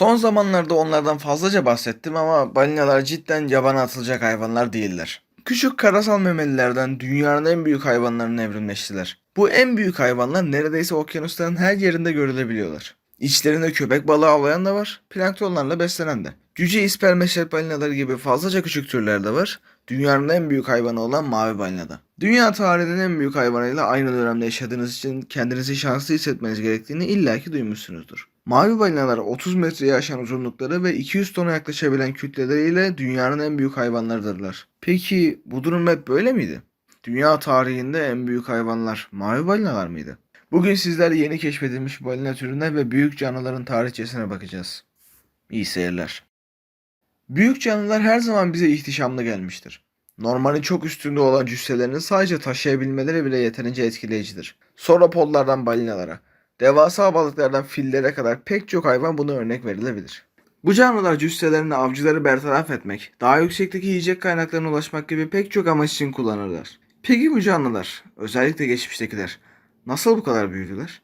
Son zamanlarda onlardan fazlaca bahsettim ama balinalar cidden yabana atılacak hayvanlar değiller. Küçük karasal memelilerden dünyanın en büyük hayvanlarına evrimleştiler. Bu en büyük hayvanlar neredeyse okyanusların her yerinde görülebiliyorlar. İçlerinde köpek balığı avlayan da var, planktonlarla beslenen de. Cüce ispermeşet balinaları gibi fazlaca küçük türler de var. Dünyanın en büyük hayvanı olan mavi balina da. Dünya tarihinin en büyük hayvanıyla aynı dönemde yaşadığınız için kendinizi şanslı hissetmeniz gerektiğini illaki duymuşsunuzdur. Mavi balinalar 30 metreye aşan uzunlukları ve 200 tona yaklaşabilen kütleleriyle dünyanın en büyük hayvanlarıdırlar. Peki bu durum hep böyle miydi? Dünya tarihinde en büyük hayvanlar mavi balinalar mıydı? Bugün sizler yeni keşfedilmiş balina türüne ve büyük canlıların tarihçesine bakacağız. İyi seyirler. Büyük canlılar her zaman bize ihtişamlı gelmiştir. Normalin çok üstünde olan cüsselerini sadece taşıyabilmeleri bile yeterince etkileyicidir. Sauropodlardan balinalara, devasa balıklardan fillere kadar pek çok hayvan buna örnek verilebilir. Bu canlılar cüsselerini avcıları bertaraf etmek, daha yüksekteki yiyecek kaynaklarına ulaşmak gibi pek çok amaç için kullanırlar. Peki bu canlılar, özellikle geçmiştekiler, nasıl bu kadar büyüdüler?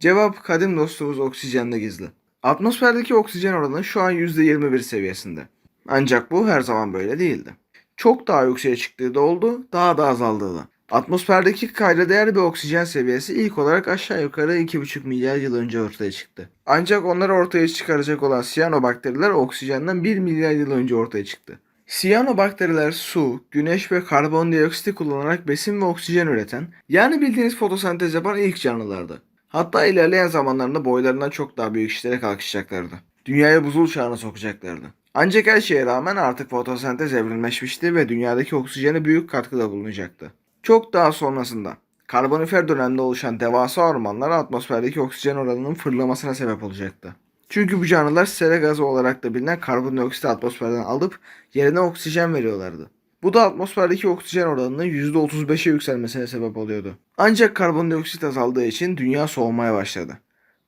Cevap kadim dostumuz oksijende gizli. Atmosferdeki oksijen oranı şu an %21 seviyesinde. Ancak bu her zaman böyle değildi. Çok daha yükseğe çıktığı da oldu, daha da azaldığı da. Atmosferdeki kayda değer bir oksijen seviyesi ilk olarak aşağı yukarı 2,5 milyar yıl önce ortaya çıktı. Ancak onları ortaya çıkaracak olan siyanobakteriler oksijenden 1 milyar yıl önce ortaya çıktı. Siyanobakteriler su, güneş ve karbondioksiti kullanarak besin ve oksijen üreten, yani bildiğiniz fotosentez yapan ilk canlılardı. Hatta ilerleyen zamanlarında boylarından çok daha büyük işlere kalkışacaklardı. Dünyaya buzul çağına sokacaklardı. Ancak her şeye rağmen artık fotosentez evrimleşmişti ve dünyadaki oksijene büyük katkıda bulunacaktı. Çok daha sonrasında karbonifer dönemde oluşan devasa ormanlar atmosferdeki oksijen oranının fırlamasına sebep olacaktı. Çünkü bu canlılar sera gazı olarak da bilinen karbondioksit atmosferden alıp yerine oksijen veriyorlardı. Bu da atmosferdeki oksijen oranının %35'e yükselmesine sebep oluyordu. Ancak karbondioksit azaldığı için dünya soğumaya başladı.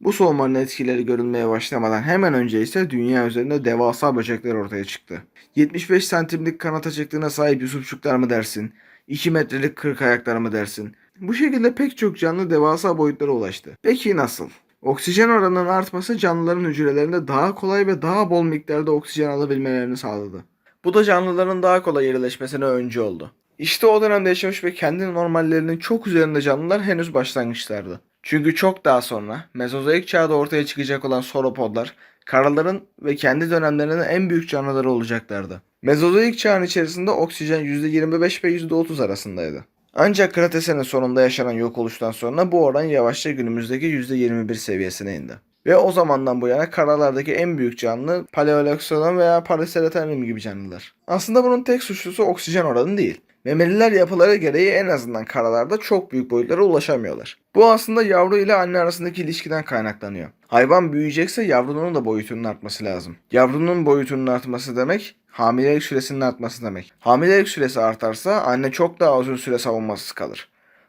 Bu soğumanın etkileri görülmeye başlamadan hemen önce ise dünya üzerinde devasa böcekler ortaya çıktı. 75 santimlik kanat açıklığına sahip yusufçuklar mı dersin? 2 metrelik kırk ayaklar mı dersin? Bu şekilde pek çok canlı devasa boyutlara ulaştı. Peki nasıl? Oksijen oranının artması canlıların hücrelerinde daha kolay ve daha bol miktarda oksijen alabilmelerini sağladı. Bu da canlıların daha kolay irileşmesine öncü oldu. İşte o dönemde yaşamış ve kendi normallerinin çok üzerinde canlılar henüz başlangıçlardı. Çünkü çok daha sonra Mezozoik çağda ortaya çıkacak olan sauropodlar karaların ve kendi dönemlerinin en büyük canlıları olacaklardı. Mezozoik çağın içerisinde oksijen %25 ve %30 arasındaydı. Ancak Kratese'nin sonunda yaşanan yok oluştan sonra bu oran yavaşça günümüzdeki %21 seviyesine indi. Ve o zamandan bu yana karalardaki en büyük canlı Paleoxodon veya Paraceratanium gibi canlılar. Aslında bunun tek suçlusu oksijen oranı değil. Memeliler yapıları gereği en azından karalarda çok büyük boyutlara ulaşamıyorlar. Bu aslında yavru ile anne arasındaki ilişkiden kaynaklanıyor. Hayvan büyüyecekse yavrunun da boyutunun artması lazım. Yavrunun boyutunun artması demek hamilelik süresinin artması demek. Hamilelik süresi artarsa anne çok daha uzun süre savunmasız kalır.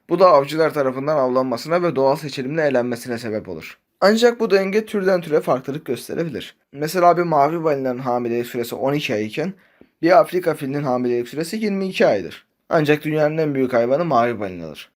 Bu da avcılar tarafından avlanmasına ve doğal seçilimle elenmesine sebep olur. Ancak bu denge türden türe farklılık gösterebilir. Mesela bir mavi balinanın hamilelik süresi 12 ay iken bir Afrika filinin hamilelik süresi 22 aydır. Ancak dünyanın en büyük hayvanı mavi balinadır.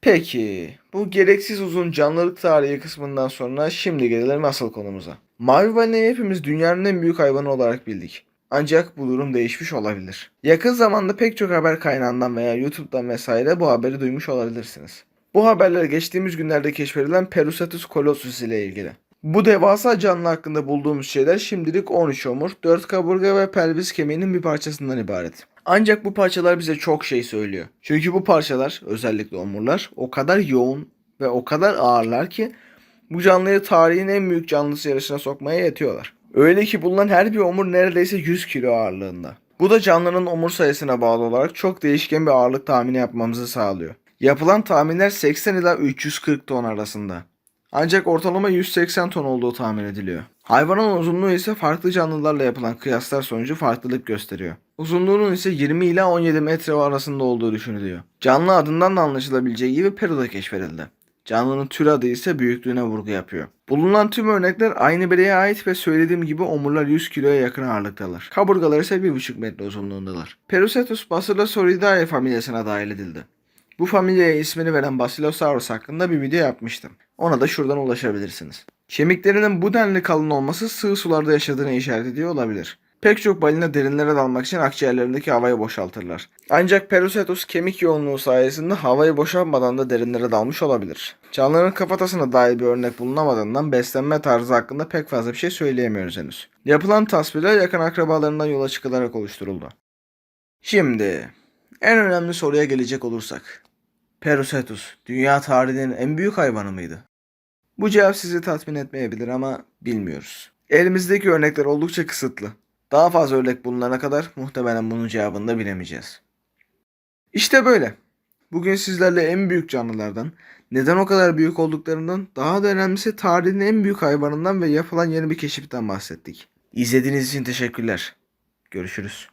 Peki, bu gereksiz uzun canlılık tarihi kısmından sonra şimdi gelelim asıl konumuza. Mavi balinayı hepimiz dünyanın en büyük hayvanı olarak bildik. Ancak bu durum değişmiş olabilir. Yakın zamanda pek çok haber kaynağından veya YouTube'dan vesaire bu haberi duymuş olabilirsiniz. Bu haberler geçtiğimiz günlerde keşfedilen Perusatus colossus ile ilgili. Bu devasa canlı hakkında bulduğumuz şeyler şimdilik 13 omur, 4 kaburga ve pelvis kemiğinin bir parçasından ibaret. Ancak bu parçalar bize çok şey söylüyor. Çünkü bu parçalar, özellikle omurlar, o kadar yoğun ve o kadar ağırlar ki bu canlıyı tarihin en büyük canlısı yarışına sokmaya yetiyorlar. Öyle ki bulunan her bir omur neredeyse 100 kilo ağırlığında. Bu da canlının omur sayısına bağlı olarak çok değişken bir ağırlık tahmini yapmamızı sağlıyor. Yapılan tahminler 80 ila 340 ton arasında. Ancak ortalama 180 ton olduğu tahmin ediliyor. Hayvanın uzunluğu ise farklı canlılarla yapılan kıyaslar sonucu farklılık gösteriyor. Uzunluğunun ise 20 ila 17 metre arasında olduğu düşünülüyor. Canlı adından da anlaşılabileceği gibi Peru'da keşfedildi. Canlının tür adı ise büyüklüğüne vurgu yapıyor. Bulunan tüm örnekler aynı bireye ait ve söylediğim gibi omurlar 100 kiloya yakın ağırlıktalar. Kaburgalar ise 1,5 metre uzunluğundalar. Perusetus Basilosauridae familyasına dahil edildi. Bu familyaya ismini veren Basilosaurus hakkında bir video yapmıştım. Ona da şuradan ulaşabilirsiniz. Kemiklerinin bu denli kalın olması sığ sularda yaşadığını işaret ediyor olabilir. Pek çok balina derinlere dalmak için akciğerlerindeki havayı boşaltırlar. Ancak Perusetus kemik yoğunluğu sayesinde havayı boşaltmadan da derinlere dalmış olabilir. Canlıların kafatasına dair bir örnek bulunamadığından beslenme tarzı hakkında pek fazla bir şey söyleyemiyoruz henüz. Yapılan tasvirler yakın akrabalarından yola çıkılarak oluşturuldu. Şimdi en önemli soruya gelecek olursak. Perusetus dünya tarihinin en büyük hayvanı mıydı? Bu cevap sizi tatmin etmeyebilir ama bilmiyoruz. Elimizdeki örnekler oldukça kısıtlı. Daha fazla örnek bulunana kadar muhtemelen bunun cevabını da bilemeyeceğiz. İşte böyle. Bugün sizlerle en büyük canlılardan, neden o kadar büyük olduklarından, daha da önemlisi tarihin en büyük hayvanından ve yapılan yeni bir keşiften bahsettik. İzlediğiniz için teşekkürler. Görüşürüz.